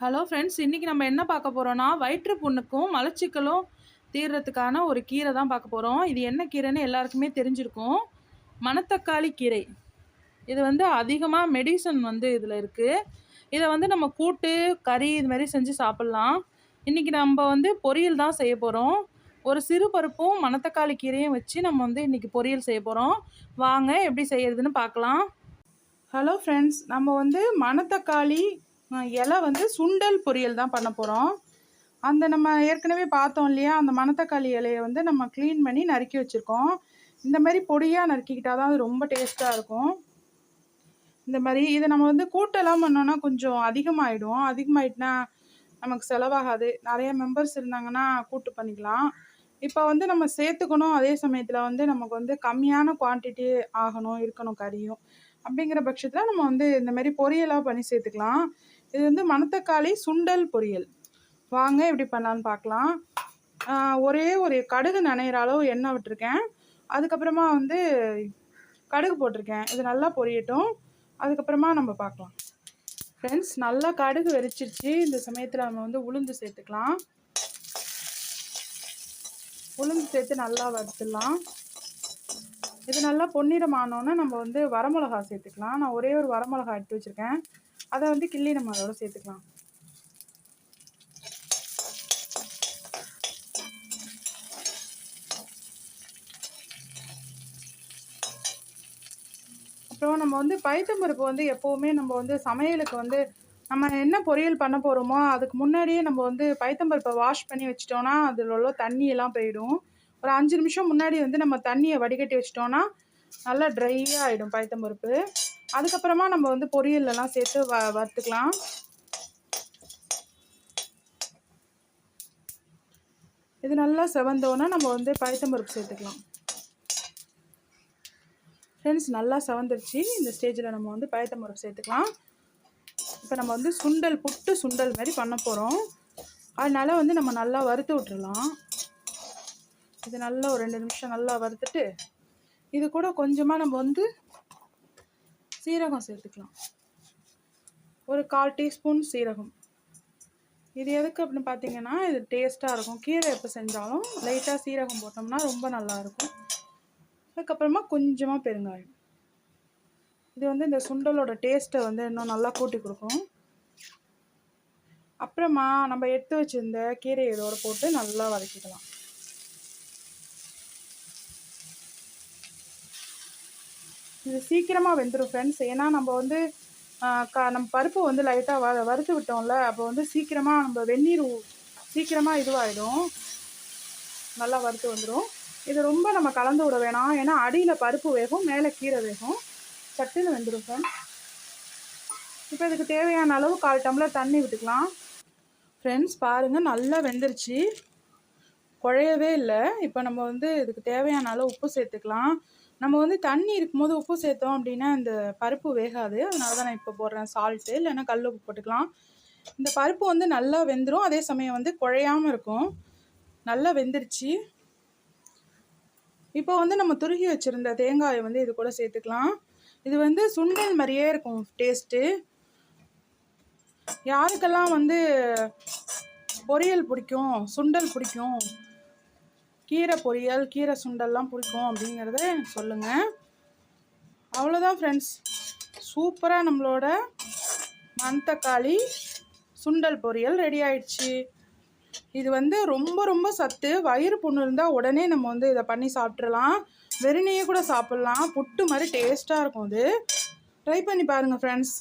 Hello friends இன்றைக்கி நம்ம என்ன பார்க்க போகிறோன்னா வயிற்று புண்ணுக்கும் மலச்சிக்கலும் தீர்றதுக்கான ஒரு கீரை தான் பார்க்க போகிறோம் இது என்ன கீரைன்னு எல்லாருக்குமே தெரிஞ்சிருக்கும். மணத்தக்காளி கீரை. இது வந்து அதிகமாக மெடிசன் வந்து இதில் இருக்குது இதை வந்து நம்ம கூட்டு கறி இது மாதிரி செஞ்சு சாப்பிட்லாம். இன்றைக்கி நம்ம வந்து பொரியல் தான் செய்ய போகிறோம் ஒரு சிறு பருப்பும் மணத்தக்காளி கீரையும் வச்சு நம்ம வந்து இன்றைக்கி பொரியல் செய்ய போகிறோம் வாங்க எப்படி செய்யறதுன்னு பார்க்கலாம். ஹலோ ஃப்ரெண்ட்ஸ் நம்ம வந்து மணத்தக்காளி இலை வந்து சுண்டல் பொரியல் தான் பண்ண போகிறோம் அந்த நம்ம ஏற்கனவே பார்த்தோம் இல்லையா அந்த மணத்தக்காளி இலையை வந்து நம்ம க்ளீன் பண்ணி நறுக்கி வச்சுருக்கோம். இந்த மாதிரி பொடியாக நறுக்கிக்கிட்டால் தான் அது ரொம்ப டேஸ்ட்டாக இருக்கும். இந்த மாதிரி இதை நம்ம வந்து கூட்டெல்லாம் பண்ணோன்னா கொஞ்சம் அதிகமாகிடும் அதிகமாயிட்டுனா நமக்கு செலவாகாது. நிறைய மெம்பர்ஸ் இருந்தாங்கன்னா கூட்டு பண்ணிக்கலாம். இப்போ வந்து நம்ம சேர்த்துக்கணும். அதே சமயத்தில் வந்து நமக்கு வந்து கம்மியான குவான்டிட்டி ஆகணும் இருக்கணும் கறியும். அப்படிங்கிற பட்சத்தில் நம்ம வந்து இந்த மாதிரி பொரியலாக பண்ணி சேர்த்துக்கலாம். இது வந்து மணத்தக்காளி சுண்டல் பொரியல். வாங்க எப்படி பண்ணலான்னு பார்க்கலாம். ஒரே ஒரு கடுகு நனைகிற அளவு எண்ணெய் விட்டுருக்கேன். அதுக்கப்புறமா வந்து கடுகு போட்டிருக்கேன். இது நல்லா பொரியட்டும். அதுக்கப்புறமா நம்ம பார்க்கலாம். ஃப்ரெண்ட்ஸ் நல்லா கடுகு வெறிச்சிருச்சு இந்த சமயத்தில் நம்ம வந்து உளுந்து சேர்த்துக்கலாம். உளுந்து சேர்த்து நல்லா வறுத்துடலாம் இது நல்லா பொன்னிறமானோன்னே நம்ம வந்து வரமிளகா சேர்த்துக்கலாம். நான் ஒரே ஒரு வரமிளகா எடுத்து வச்சுருக்கேன். அதை வந்து கிள்ளி நம்ம அதோட சேர்த்துக்கலாம். அப்புறம் நம்ம வந்து பைத்தம்பருப்பு வந்து எப்போவுமே நம்ம வந்து சமையலுக்கு வந்து நம்ம என்ன பொரியல் பண்ண போகிறோமோ அதுக்கு முன்னாடியே நம்ம வந்து பைத்தம்பருப்பை வாஷ் பண்ணி வச்சிட்டோன்னா அதில் உள்ள தண்ணியெல்லாம் போயிடும். ஒரு அஞ்சு நிமிஷம் முன்னாடி வந்து நம்ம தண்ணியை வடிகட்டி வச்சிட்டோன்னா நல்லா ட்ரையாக ஆகிடும் பைத்தம்பருப்பு அதுக்கப்புறமா நம்ம வந்து பொரியல்லலாம் சேர்த்து வ வறுத்துக்கலாம். இது நல்லா செவந்தோன்னா நம்ம வந்து பைத்தம்பருப்பு சேர்த்துக்கலாம். ஃப்ரெண்ட்ஸ் நல்லா செவந்துருச்சு. இந்த ஸ்டேஜில் நம்ம வந்து பயத்தம்பருப்பு சேர்த்துக்கலாம். இப்போ நம்ம வந்து சுண்டல் புட்டு சுண்டல் மாதிரி பண்ண போகிறோம் அதனால வந்து நம்ம நல்லா வறுத்து விட்டுறலாம். இது நல்லா ஒரு ரெண்டு நிமிஷம் நல்லா வறுத்துட்டு இது கூட கொஞ்சமாக நம்ம வந்து சீரகம் சேர்த்துக்கலாம். ஒரு கால் டீஸ்பூன் சீரகம். இது எதுக்கு அப்படின்னு பார்த்தீங்கன்னா இது டேஸ்ட்டாக இருக்கும். கீரை எப்போ செஞ்சாலும் லைட்டாக சீரகம் போட்டோம்னா ரொம்ப நல்லா இருக்கும். அதுக்கப்புறமா கொஞ்சமாக பெருங்காயம். இது வந்து இந்த சுண்டலோட டேஸ்ட்டை வந்து இன்னும் நல்லா கூட்டி கொடுக்கும். அப்புறமா நம்ம எடுத்து வச்சுருந்த கீரை இதோடு போட்டு நல்லா வதக்கிக்கலாம். இது சீக்கிரமாக வெந்துடும் ஃப்ரெண்ட்ஸ் ஏன்னா நம்ம வந்து கா க நம்ம பருப்பு வந்து லைட்டாக வ வறுத்து விட்டோம்ல அப்போ வந்து சீக்கிரமாக நம்ம வெந்நீர் சீக்கிரமாக இதுவாகிடும் நல்லா வறுத்து வந்துடும் இது ரொம்ப நம்ம கலந்து விட வேணாம். ஏன்னா அடியில் பருப்பு வேகும் மேலே கீரை வேகும். சட்டுன்னு வெந்துடும் ஃப்ரெண்ட்ஸ் இப்போ இதுக்கு தேவையான அளவு கால் டம்ளர் தண்ணி விட்டுக்கலாம். ஃப்ரெண்ட்ஸ் பாருங்கள் நல்லா வெந்துருச்சு. குழையவே இல்லை. இப்போ நம்ம வந்து இதுக்கு தேவையான அளவு உப்பு சேர்த்துக்கலாம். நம்ம வந்து தண்ணி இருக்கும்போது உப்பு சேர்த்தோம் அப்படின்னா இந்த பருப்பு வேகாது. அதனால தான் நான் இப்போ போடுறேன் சால்ட்டு இல்லைன்னா கல் உப்பு போட்டுக்கலாம். இந்த பருப்பு வந்து நல்லா வெந்துடும் அதே சமயம் வந்து குழையாமல் இருக்கும். நல்லா வெந்துருச்சு. இப்போ வந்து நம்ம துருகி வச்சுருந்த தேங்காயை வந்து இது கூட சேர்த்துக்கலாம். இது வந்து சுண்டல் மாதிரியே இருக்கும் டேஸ்ட்டு யாருக்கெல்லாம் வந்து பொரியல் பிடிக்கும் சுண்டல் பிடிக்கும் கீரை பொரியல் கீரை சுண்டல்லாம் பிடிக்கும் அப்படிங்கிறத எனக்கு சொல்லுங்கள் அவ்வளோதான் ஃப்ரெண்ட்ஸ் சூப்பராக நம்மளோட மணத்தக்காளி சுண்டல் பொரியல் ரெடி ஆயிடுச்சு. இது வந்து ரொம்ப ரொம்ப சத்து. வயிறு புண்ணு இருந்தால் உடனே நம்ம வந்து இதை பண்ணி சாப்பிட்றலாம் வெறுனையே கூட சாப்பிட்லாம். புட்டு மாதிரி டேஸ்ட்டாக இருக்கும் இது ட்ரை பண்ணி பாருங்கள் ஃப்ரெண்ட்ஸ்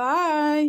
பாய்